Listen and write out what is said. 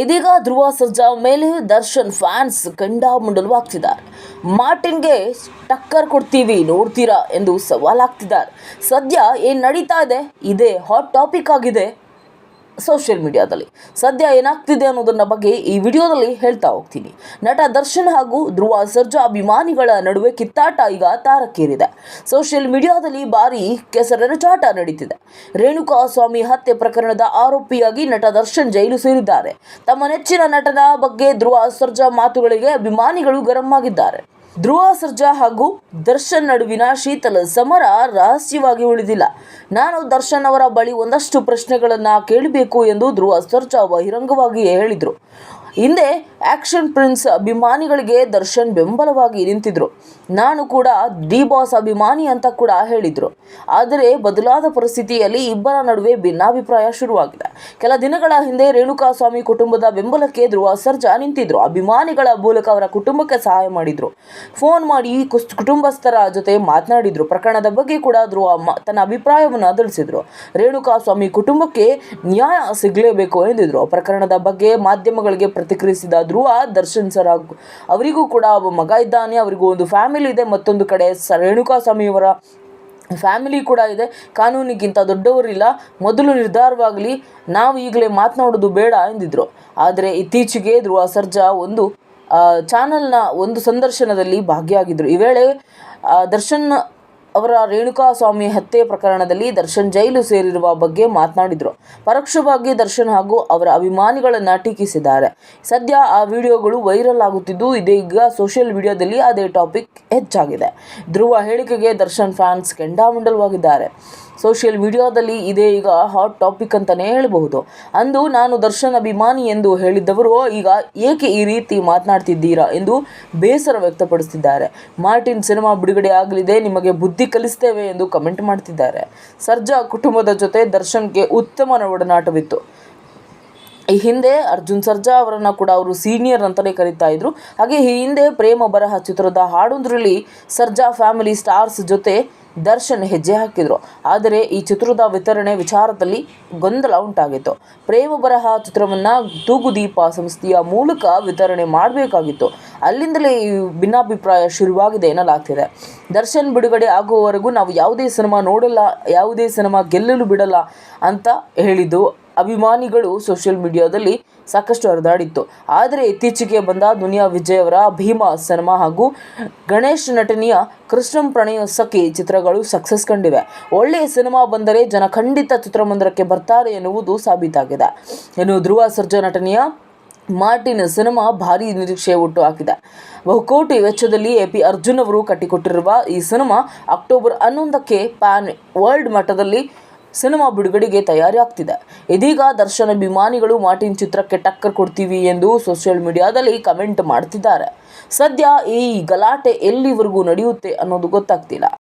ಇದೀಗ ಧ್ರುವ ಸರ್ಜಾ ಮೇಲೆ ದರ್ಶನ್ ಫ್ಯಾನ್ಸ್ ಕೆಂಡಾಮಂಡಲವಾಗ್ತಿದ್ದಾರೆ ಮಾರ್ಟಿನ್ಗೆ ಟಕ್ಕರ್ ಕೊಡ್ತೀವಿ, ನೋಡ್ತೀರಾ ಎಂದು ಸವಾಲಾಗ್ತಿದ್ದಾರೆ. ಸದ್ಯ ಏನು ನಡೀತಾ ಇದೆ? ಇದೇ ಹಾಟ್ ಟಾಪಿಕ್ ಆಗಿದೆ. ಸೋಷಿಯಲ್ ಮೀಡಿಯಾದಲ್ಲಿ ಸದ್ಯ ಏನಾಗ್ತಿದೆ ಅನ್ನೋದನ್ನ ಬಗ್ಗೆ ಈ ವಿಡಿಯೋದಲ್ಲಿ ಹೇಳ್ತಾ ಹೋಗ್ತೀನಿ. ನಟ ದರ್ಶನ್ ಹಾಗೂ ಧ್ರುವ ಸರ್ಜಾ ಅಭಿಮಾನಿಗಳ ನಡುವೆ ಕಿತ್ತಾಟ ಈಗ ತಾರಕ್ಕೇರಿದೆ ಸೋಷಿಯಲ್ ಮೀಡಿಯಾದಲ್ಲಿ ಭಾರಿ ಚಾಟ ನಡೀತಿದೆ. ರೇಣುಕಾ ಸ್ವಾಮಿ ಹತ್ಯೆ ಪ್ರಕರಣದ ಆರೋಪಿಯಾಗಿ ನಟ ದರ್ಶನ್ ಜೈಲು ಸೇರಿದ್ದಾರೆ. ತಮ್ಮ ನೆಚ್ಚಿನ ನಟನ ಬಗ್ಗೆ ಧ್ರುವ ಸರ್ಜಾ ಮಾತುಗಳಿಗೆ ಅಭಿಮಾನಿಗಳು ಗರಂ ಆಗಿದ್ದಾರೆ. ಧ್ರುವ ಸರ್ಜಾ ಹಾಗೂ ದರ್ಶನ್ ನಡುವಿನ ಶೀತಲ ಸಮರ ರಹಸ್ಯವಾಗಿ ಉಳಿದಿಲ್ಲ. ನಾನು ದರ್ಶನ್ ಅವರ ಬಳಿ ಒಂದಷ್ಟು ಪ್ರಶ್ನೆಗಳನ್ನು ಕೇಳಬೇಕು ಎಂದು ಧ್ರುವ ಸರ್ಜಾ ಬಹಿರಂಗವಾಗಿಯೇ ಹೇಳಿದರು. ಹಿಂದೆ ಆಕ್ಷನ್ ಪ್ರಿನ್ಸ್ ಅಭಿಮಾನಿಗಳಿಗೆ ದರ್ಶನ್ ಬೆಂಬಲವಾಗಿ ನಿಂತಿದ್ರು. ನಾನು ಕೂಡ ಡಿ ಬಾಸ್ ಅಭಿಮಾನಿ ಅಂತ ಕೂಡ ಹೇಳಿದರು. ಆದರೆ ಬದಲಾದ ಪರಿಸ್ಥಿತಿಯಲ್ಲಿ ಇಬ್ಬರ ನಡುವೆ ಭಿನ್ನಾಭಿಪ್ರಾಯ ಶುರುವಾಗಿದೆ. ಕೆಲ ದಿನಗಳ ಹಿಂದೆ ರೇಣುಕಾ ಸ್ವಾಮಿ ಕುಟುಂಬದ ಬೆಂಬಲಕ್ಕೆ ಧ್ರುವ ಸರ್ಜಾ ನಿಂತಿದ್ರು. ಅಭಿಮಾನಿಗಳ ಮೂಲಕ ಅವರ ಕುಟುಂಬಕ್ಕೆ ಸಹಾಯ ಮಾಡಿದ್ರು. ಫೋನ್ ಮಾಡಿ ಕುಟುಂಬಸ್ಥರ ಜೊತೆ ಮಾತನಾಡಿದ್ರು. ಪ್ರಕರಣದ ಬಗ್ಗೆ ಕೂಡ ಧ್ರುವ ತನ್ನ ಅಭಿಪ್ರಾಯವನ್ನು ತಿಳಿಸಿದ್ರು ರೇಣುಕಾ ಸ್ವಾಮಿ ಕುಟುಂಬಕ್ಕೆ ನ್ಯಾಯ ಸಿಗಲೇಬೇಕು ಎಂದಿದ್ರು. ಪ್ರಕರಣದ ಬಗ್ಗೆ ಮಾಧ್ಯಮಗಳಿಗೆ ಪ್ರತಿಕ್ರಿಯಿಸಿದ ಧ್ರುವ ದರ್ಶನ್ ಸರ್ ಅವರಿಗೂ ಕೂಡ ಒಬ್ಬ ಮಗ ಇದ್ದಾನೆ. ಅವರಿಗೂ ಒಂದು ಫ್ಯಾಮಿಲಿ ಇದೆ. ಮತ್ತೊಂದು ಕಡೆ ಸ ರೇಣುಕಾ ಸ್ವಾಮಿಯವರ ಫ್ಯಾಮಿಲಿ ಕೂಡ ಇದೆ. ಕಾನೂನಿಗಿಂತ ದೊಡ್ಡವರಿಲ್ಲ. ಮೊದಲು ನಿರ್ಧಾರವಾಗಲಿ ನಾವು ಈಗಲೇ ಮಾತನಾಡೋದು ಬೇಡ ಎಂದಿದ್ರು. ಆದರೆ ಇತ್ತೀಚೆಗೆ ಧ್ರುವ ಸರ್ಜಾ ಒಂದು ಚಾನಲ್ನ ಒಂದು ಸಂದರ್ಶನದಲ್ಲಿ ಭಾಗಿಯಾಗಿದ್ದರು ಈ ವೇಳೆ ದರ್ಶನ್ ಅವರ ರೇಣುಕಾ ಸ್ವಾಮಿ ಹತ್ಯೆ ಪ್ರಕರಣದಲ್ಲಿ ದರ್ಶನ್ ಜೈಲು ಸೇರಿರುವ ಬಗ್ಗೆ ಮಾತನಾಡಿದರು. ಪರೋಕ್ಷವಾಗಿ ದರ್ಶನ್ ಹಾಗೂ ಅವರ ಅಭಿಮಾನಿಗಳನ್ನು ಟೀಕಿಸಿದ್ದಾರೆ. ಸದ್ಯ ಆ ವಿಡಿಯೋಗಳು ವೈರಲ್ ಆಗುತ್ತಿದ್ದು, ಇದೀಗ ಸೋಷಿಯಲ್ ಮೀಡಿಯಾದಲ್ಲಿ ಅದೇ ಟಾಪಿಕ್ ಹೆಚ್ಚಾಗಿದೆ. ಧ್ರುವ ಹೇಳಿಕೆಗೆ ದರ್ಶನ್ ಫ್ಯಾನ್ಸ್ ಕೆಂಡಾಮಂಡಲವಾಗಿದ್ದಾರೆ. ಸೋಷಿಯಲ್ ಮೀಡಿಯಾದಲ್ಲಿ ಇದೇ ಈಗ ಹಾಟ್ ಟಾಪಿಕ್ ಅಂತಲೇ ಹೇಳಬಹುದು. ಅಂದು ನಾನು ದರ್ಶನ್ ಅಭಿಮಾನಿ ಎಂದು ಹೇಳಿದ್ದವರು ಈಗ ಏಕೆ ಈ ರೀತಿ ಮಾತನಾಡ್ತಿದ್ದೀರಾ ಎಂದು ಬೇಸರ ವ್ಯಕ್ತಪಡಿಸಿದ್ದಾರೆ ಮಾರ್ಟಿನ್ ಸಿನಿಮಾ ಬಿಡುಗಡೆ ಆಗಲಿದೆ, ನಿಮಗೆ ಬುದ್ಧಿ ಕಲಿಸ್ತೇವೆ ಎಂದು ಕಮೆಂಟ್ ಮಾಡ್ತಿದ್ದಾರೆ. ಸರ್ಜಾ ಕುಟುಂಬದ ಜೊತೆ ದರ್ಶನ್ಗೆ ಉತ್ತಮ ಒಡನಾಟವಿತ್ತು. ಈ ಹಿಂದೆ ಅರ್ಜುನ್ ಸರ್ಜಾ ಅವರನ್ನು ಕೂಡ ಅವರು ಸೀನಿಯರ್ ಅಂತಲೇ ಕರೀತಾ ಇದ್ರು. ಹಾಗೆ ಈ ಹಿಂದೆ ಪ್ರೇಮ ಬರಹ ಚಿತ್ರದ ಹಾಡೊಂದರಲ್ಲಿ ಸರ್ಜಾ ಫ್ಯಾಮಿಲಿ ಸ್ಟಾರ್ಸ್ ಜೊತೆ ದರ್ಶನ್ ಹೆಜ್ಜೆ ಹಾಕಿದ್ರು. ಆದರೆ ಈ ಚಿತ್ರದ ವಿತರಣೆ ವಿಚಾರದಲ್ಲಿ ಗೊಂದಲ ಉಂಟಾಗಿತ್ತು. ಪ್ರೇಮ ಬರಹ ಚಿತ್ರವನ್ನು ತೂಗುದೀಪ ಸಂಸ್ಥೆಯ ಮೂಲಕ ವಿತರಣೆ ಮಾಡಬೇಕಾಗಿತ್ತು. ಅಲ್ಲಿಂದಲೇ ಈ ಭಿನ್ನಾಭಿಪ್ರಾಯ ಶುರುವಾಗಿದೆ ಎನ್ನಲಾಗ್ತಿದೆ. ದರ್ಶನ್ ಬಿಡುಗಡೆ ಆಗುವವರೆಗೂ ನಾವು ಯಾವುದೇ ಸಿನಿಮಾ ನೋಡಲ್ಲ, ಯಾವುದೇ ಸಿನಿಮಾ ಗೆಲ್ಲಲು ಬಿಡಲ್ಲ ಅಂತ ಹೇಳಿದ್ದು ಅಭಿಮಾನಿಗಳು ಸೋಷಿಯಲ್ ಮೀಡಿಯಾದಲ್ಲಿ ಸಾಕಷ್ಟು ಹರಿದಾಡಿತ್ತು. ಆದರೆ ಇತ್ತೀಚೆಗೆ ಬಂದ ದುನಿಯಾ ವಿಜಯ್ ಅವರ ಭೀಮಾ ಸಿನಿಮಾ ಹಾಗೂ ಗಣೇಶ್ ನಟನೆಯ ಕೃಷ್ಣಂ ಪ್ರಣಯ ಸಖಿ ಚಿತ್ರಗಳು ಸಕ್ಸಸ್ ಕಂಡಿವೆ. ಒಳ್ಳೆಯ ಸಿನಿಮಾ ಬಂದರೆ ಜನ ಖಂಡಿತ ಚಿತ್ರಮಂದಿರಕ್ಕೆ ಬರ್ತಾರೆ ಎನ್ನುವುದು ಸಾಬೀತಾಗಿದೆ. ಇನ್ನು ಧ್ರುವ ಸರ್ಜಾ ನಟನೆಯ ಮಾರ್ಟಿನ್ ಸಿನಿಮಾ ಭಾರೀ ನಿರೀಕ್ಷೆ ಹುಟ್ಟು ಹಾಕಿದೆ ಬಹುಕೋಟಿ ವೆಚ್ಚದಲ್ಲಿ ಎ ಪಿ ಅರ್ಜುನ್ ಅವರು ಕಟ್ಟಿಕೊಟ್ಟಿರುವ ಈ ಸಿನಿಮಾ ಅಕ್ಟೋಬರ್ ಹನ್ನೊಂದಕ್ಕೆ ಪ್ಯಾನ್ ವರ್ಲ್ಡ್ ಮಟ್ಟದಲ್ಲಿ ಸಿನಿಮಾ ಬಿಡುಗಡೆಗೆ ತಯಾರಿ ಆಗ್ತಿದೆ ಇದೀಗ ದರ್ಶನ್ ಅಭಿಮಾನಿಗಳು ಮಾರ್ಟಿನ್ ಚಿತ್ರಕ್ಕೆ ಟಕ್ಕರ್ ಕೊಡ್ತೀವಿ ಎಂದು ಸೋಷಿಯಲ್ ಮೀಡಿಯಾದಲ್ಲಿ ಕಮೆಂಟ್ ಮಾಡ್ತಿದ್ದಾರೆ. ಸದ್ಯ ಈ ಗಲಾಟೆ ಎಲ್ಲಿವರೆಗೂ ನಡೆಯುತ್ತೆ ಅನ್ನೋದು ಗೊತ್ತಾಗ್ತಿಲ್ಲ.